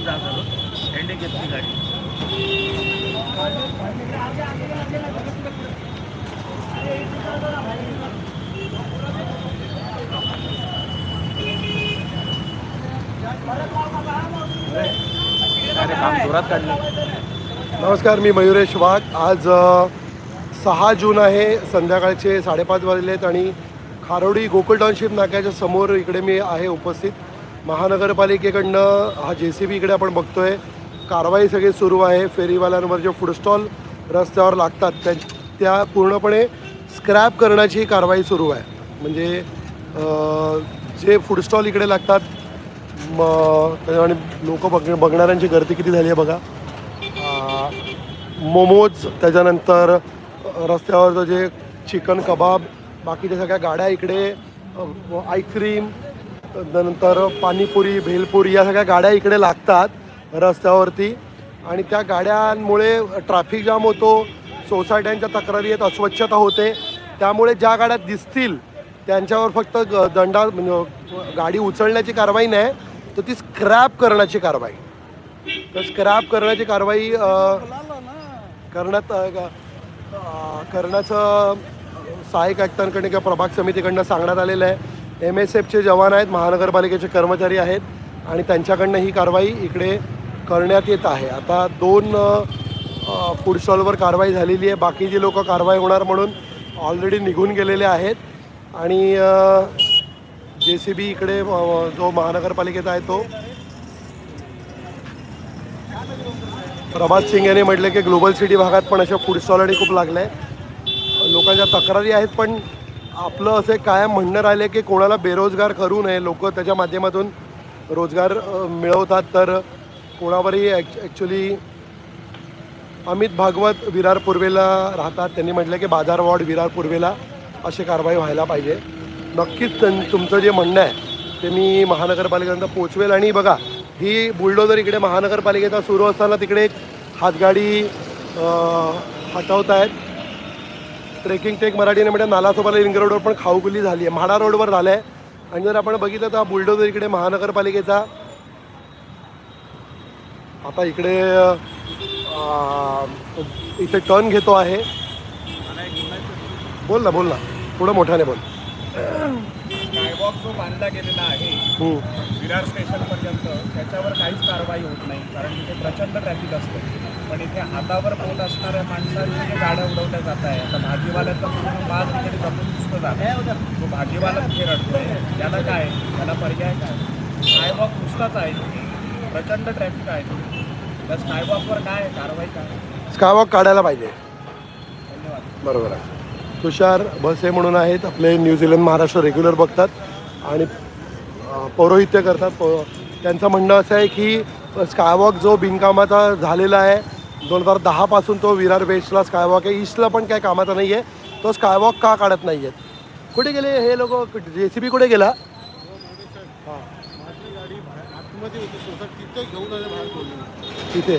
घेऊन जात आलो. हँडी घेतली गाडी. अरे काम जोरात काढलं. नमस्कार मी मयुरेश वाघ. आज अ, सहा जून आहे संध्याकाळचे साडेपाच वाजले आहेत आणि खारोडी गोकुळ टाउनशिप नाक्याच्या समोर इकडे मी आहे उपस्थित. महानगरपालिकेकडनं हा जे सी बी इकडे आपण बघतोय. कारवाई सगळी सुरू आहे. फेरीवाल्यांवर जे फुडस्टॉल रस्त्यावर लागतात त्या त्या पूर्णपणे स्क्रॅप करण्याची कारवाई सुरू आहे. म्हणजे जे फुडस्टॉल इकडे लागतात मग त्याच्यामुळे लोक बघ बघणाऱ्यांची गर्दी किती झाली आहे बघा. मोमोज त्याच्यानंतर रस्त्यावरचं जे चिकन कबाब बाकीच्या सगळ्या गाड्या इकडे आईस्क्रीम त्यानंतर पाणीपुरी भेलपुरी या सगळ्या गाड्या इकडे लागतात रस्त्यावरती. आणि त्या गाड्यांमुळे ट्रॅफिक जाम होतो सोसायट्यांच्या तक्रारी आहेत अस्वच्छता होते. त्यामुळे ज्या गाड्या दिसतील त्यांच्यावर फक्त ग- दंडा म्हणजे गाडी उचलण्याची कारवाई नाही तर ती स्क्रॅप करण्याची कारवाई. तर स्क्रॅप करण्याची कारवाई करण्यात ग- करण्याचं सहाय्यक आयुक्तांकडे किंवा प्रभाग समितीकडनं सांगण्यात आलेलं आहे. एम एस एफचे जवान आहेत महानगरपालिकेचे कर्मचारी आहेत आणि त्यांच्याकडनं ही कारवाई इकडे करण्यात येत आहे. आता दोन फूड स्टॉलवर कारवाई झालेली आहे. बाकी जी लोक कारवाई होणार म्हणून ऑलरेडी निघून गेलेले आहेत. आणि जे सी बी इकडे जो महानगरपालिकेचा आहे तो प्रभात सिंग यांनी म्हटलं की ग्लोबल सिटी भागात पण अशा फूड स्टॉल खूप लागलं आहे लोकांच्या तक्रारी आहेत पण आपलं असे कायम म्हणणं राहिले की कोणाला बेरोजगार करू नये. लोक त्याच्या माध्यमातून रोजगार मिळवतात. तर कोणावरही ॲक्च ॲक्च्युली अमित भागवत विरार पूर्वेला राहतात. त्यांनी म्हटलं की बाजार वॉर्ड विरार पूर्वेला अशी कारवाई व्हायला पाहिजे. नक्कीच त्यां तुमचं जे म्हणणं आहे ते मी महानगरपालिकेपर्यंत पोचवेल. आणि बघा ही बुलडोजर इकडे महानगरपालिकेचा सुरू असताना तिकडे एक हातगाडी हटवत आहेत ट्रेकिंग टेक मराठीने म्हणजे नालासोबाला लिंग रोडवर पण खाऊगुली झाली आहे. म्हाडा रोडवर झालं आहे आणि जर आपण बघितलं तर बुलडोजर इकडे महानगरपालिकेचा. आता इकडे इथे टर्न घेतो आहे. बोल ना बोल ना. थोडं मोठ्याने बोल. स्कायवॉक जो बांधला गेलेला आहे. विरार स्टेशनपर्यंत त्याच्यावर काहीच कारवाई होत नाही कारण तिथे प्रचंड ट्रॅफिक असतं. पण इथे हातावर पोट असणाऱ्या माणसांची जे गाड्या उडवल्या जात आहे आता भाजीवाल्याचा पूर्ण माल तिकडे जपून दिसतो जातो तो भाजीवाला तिथे रडतोय? त्याला काय? त्याला पर्याय काय? स्कायवॉक नुसताच आहे. प्रचंड ट्रॅफिक आहे. त्या स्कायवॉकवर काय? कारवाई काय? स्कायवॉक काढायला पाहिजे. धन्यवाद. बरोबर आहे. तुषार भसे म्हणून आहेत. आपले न्यूझीलंड महाराष्ट्र रेग्युलर बघतात. आणि पौरोहित्य करतात. पौ त्यांचं म्हणणं असं आहे की स्कायवॉक जो बिनकामाचा झालेला आहे दोन हजार दहापासून तो विरार वेस्टला स्कायवॉक आहे. ईस्टला पण काय कामाचा नाही आहे तो स्कायवॉक का काढत नाही आहेत कुठे गेले? हे. लोक जे सी बी कुठे गेला तिथे.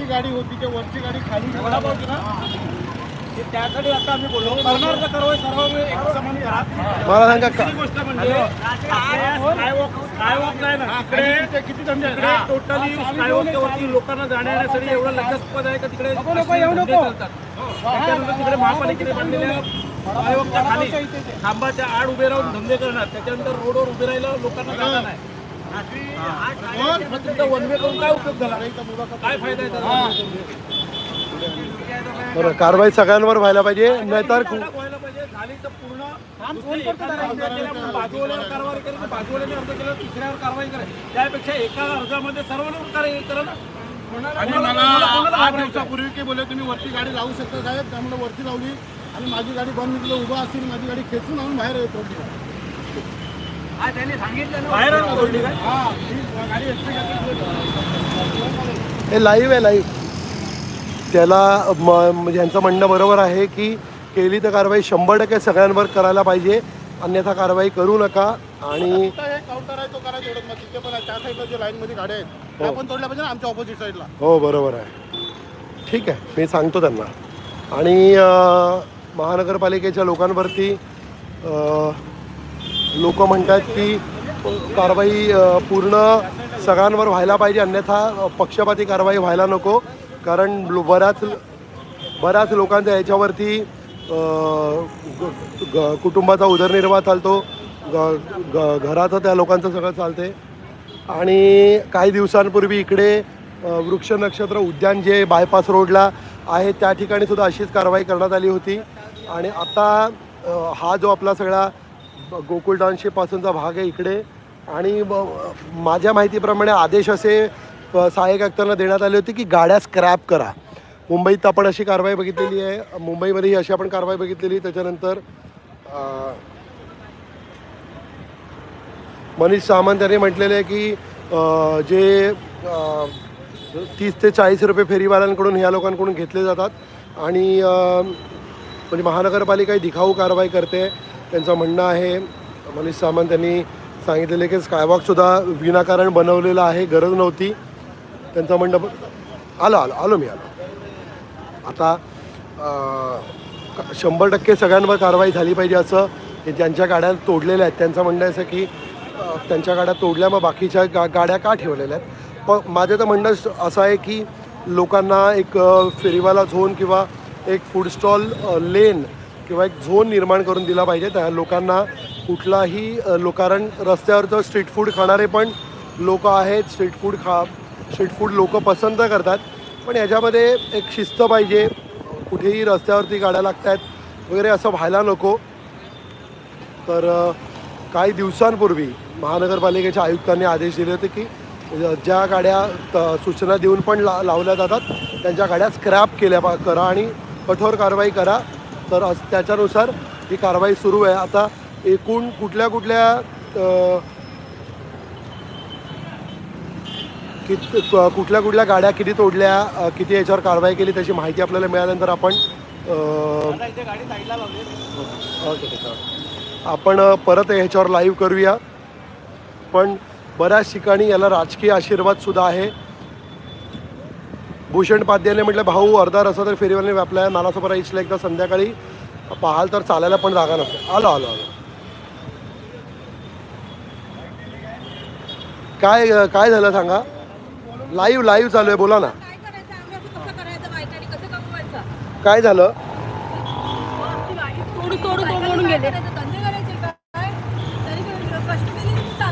वरती गाडी होती त्या वरची गाडी खाली त्यासाठी आता आम्ही बोललो. करणार तर कारवाई सर्व एक समान करा मला सांगा का? गोष्ट म्हणजे स्कायवॉक स्कायवॉक नाही ना? इकडे किती धंदे आहेत? तिकडे टोटली स्कायवॉकच्या वरती लोकांना जाण्या येण्यासाठी एवढं आहे का तिकडे धंदे चालतात? त्याच्यानंतर तिकडे महापालिकेने स्कायवॉकच्या खाली खांबाच्या आड उभे राहून धंदे करणार. त्याच्यानंतर रोडवर उभे राहिलं लोकांना जागा नाही. बरं कारवाई सगळ्यांवर व्हायला पाहिजे नाहीतर अर्ज कारवाई अर्ज कारवाई त्यापेक्षा एका अर्जामध्ये सर्वांवर आणि मला आठ दिवसापूर्वी की बोलले तुम्ही वरती गाडी लावू शकता साहेब. त्यामुळे वरती लावली आणि माझी गाडी बंद उभा असेल माझी गाडी खेचून आणून बाहेर येत होती बाहेर आणून सोडली काय हा ही. हे लाईव्ह आहे लाईव्ह त्याला म म्हणजे यांचं म्हणणं बरोबर आहे की केली तर कारवाई शंभर टक्के सगळ्यांवर करायला पाहिजे. अन्यथा कारवाई करू नका. आणि हे काउंटर आहे तो करायचं एवढंच मग तिथे पण आहे. त्या साईडला जे लाईनमध्ये गाड्या आहेत त्या पण तोडल्या पाहिजे ना आमच्या ऑपोजिट साईडला हो बरोबर आहे. ठीक आहे मी सांगतो त्यांना. आणि महानगरपालिकेच्या लोकांवरती लोक म्हणतात की कारवाई पूर्ण सगळ्यांवर व्हायला पाहिजे अन्यथा पक्षपाती कारवाई व्हायला नको. कारण बऱ्याच बऱ्याच लोकांचा याच्यावरती ग- ग- कुटुंबाचा उदरनिर्वाह चालतो. ग- ग- घराचं त्या लोकांचं सगळं चालते. आणि काही दिवसांपूर्वी इकडे वृक्ष नक्षत्र उद्यान जे बायपास रोडला आहे त्या ठिकाणी सुद्धा अशीच कारवाई करण्यात आली होती. आणि आता हा जो आपला सगळा गोकुळ टाउनशिपपासूनचा भाग आहे इकडे. आणि माझ्या माहितीप्रमाणे आदेश असे सहाय्यक आयुक्तांना देण्यात आले होते की गाड्या स्क्रॅप करा. मुंबईत आपण अशी कारवाई बघितलेली आहे. मुंबईमध्येही अशी आपण कारवाई बघितलेली त्याच्यानंतर मनीष सामंत यांनी म्हटलेलं आहे की जे तीस ते चाळीस रुपये फेरीवाल्यांकडून ह्या लोकांकडून घेतले जातात. आणि म्हणजे महानगरपालिका ही दिखाऊ कारवाई करते. त्यांचं म्हणणं आहे. मनीष सामंत यांनी सांगितलेलं की स्कायवॉकसुद्धा विनाकारण बनवलेलं आहे. गरज नव्हती. त्यांचं म्हणणं आलं आलो आलो आलो मी आलो. आता शंभर टक्के सगळ्यांवर कारवाई झाली पाहिजे असं हे ज्यांच्या गाड्या तोडलेल्या आहेत. त्यांचं म्हणणं असं की त्यांच्या गाड्या तोडल्या मग बाकीच्या गा गाड्या का ठेवलेल्या आहेत? पण माझं तर म्हणणं असं आहे की लोकांना एक फेरीवाला झोन किंवा एक फूड स्टॉल लेन किंवा एक झोन निर्माण करून दिला पाहिजे. त्या लोकांना कुठलाही लोकारण कारण रस्त्यावरचं स्ट्रीट फूड खाणारे पण लोक आहेत. स्ट्रीट फूड खा स्ट्रीट फूड लोक पसंत करतात. पण याच्यामध्ये एक शिस्त पाहिजे. कुठेही रस्त्यावरती गाड्या लागत आहेत वगैरे असं व्हायला नको. तर काही दिवसांपूर्वी महानगरपालिकेच्या आयुक्तांनी आदेश दिले होते की ज्या गाड्या त- सूचना देऊन पण ला लावल्या जातात त्यांच्या गाड्या स्क्रॅप केल्या पा करा आणि कठोर कारवाई करा. तर अस- त्याच्यानुसार ही कारवाई सुरू आहे. आता एकूण कुठल्या कुठल्या कित कुठल्या कुठल्या गाड्या किती तोडल्या किती याच्यावर कारवाई केली त्याची माहिती आपल्याला मिळाल्यानंतर आपण. आपण परत ह्याच्यावर लाईव्ह करूया. पण बऱ्याच ठिकाणी याला राजकीय आशीर्वादसुद्धा आहे. भूषण पाध्याने म्हटलं भाऊ अर्धा रस्ता तर फेरीवाल्याने व्यापला आहे नालासोपरा इथला एकदा संध्याकाळी पाहाल तर चालायला पण जागा नसते. आलो आलो आलो. काय काय झालं सांगा? लाईव्ह लाईव्ह चालू आहे बोला ना. काय करायचं? आम्ही असं कसं करायचं बायकांनी कसं कमवायचं काय झालं?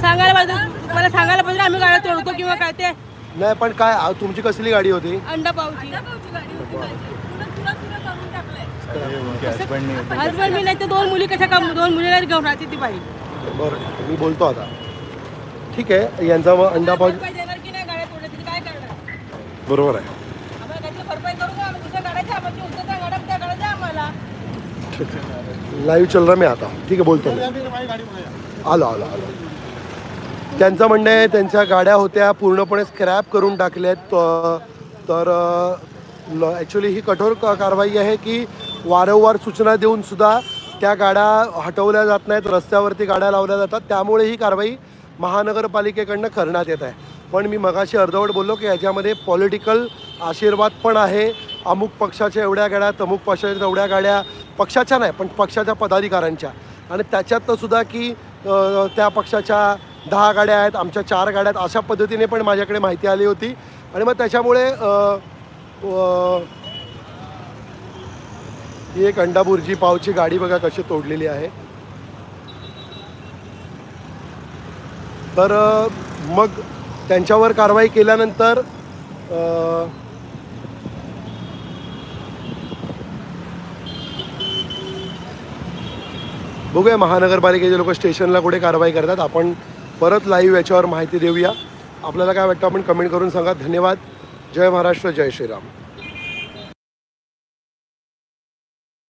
सांगायला पाहिजे मला सांगायला पाहिजे आम्ही गाड्या तोडतो किंवा काय ते. नाही पण काय आ, तुमची कसली गाडी होती? अंडा हजबंड मी नाही तर दोन मुली कशा काम दोन मुलीला घेऊन राहते ती बाई. बरं मी बोलतो आता. ठीक आहे यांचा मग अंडा पाव भरपाई देणार की नाही गाड्या तोडल्या काय करणार? बरोबर आहे. आम्हाला काहीतरी भरपाई करू का? आम्ही दुसऱ्या गाड्याच्या गाड्या त्या गाड्या द्या आम्हाला. लाईव्ह चल रहा मी आता ठीक आहे बोलतो मी। आलो आलो आलो. त्यांचं म्हणणं आहे त्यांच्या गाड्या होत्या पूर्णपणे स्क्रॅप करून टाकल्यात. तर ॲक्च्युली ही कठोर क- कारवाई आहे की वारंवार सूचना देऊन सुद्धा त्या गाड्या हटवल्या जात नाहीत रस्त्यावरती गाड्या लावल्या जातात. त्यामुळे ही कारवाई महानगरपालिकेकडनं करण्यात येत आहे. पण मी मगाशी अर्धवट बोललो की याच्यामध्ये पॉलिटिकल आशीर्वाद पण आहे. अमुक पक्षाच्या एवढ्या गाड्या तमुक पक्षाच्या तेवढ्या गाड्या पक्षाच्या नाही पण पक्षाच्या पदाधिकाऱ्यांच्या. आणि त्याच्यातनं सुद्धा की त्या पक्षाच्या दहा गाड्या आहेत आमच्या चार गाड्या आहेत अशा पद्धतीने पण माझ्याकडे माहिती आली होती. आणि मग त्याच्यामुळे ही एक अंडाबुर्जी पावची गाडी बघा कशी तोडलेली आहे. तर मग त्यांच्यावर कारवाई केल्यानंतर बघूया महानगरपालिकेचे लोक स्टेशनला कुठे कारवाई करतात. आपण परत लाईव्ह याच्यावर माहिती देऊया. आपल्याला काय वाटतं आपण कमेंट करून सांगा. धन्यवाद. जय महाराष्ट्र जय श्रीराम.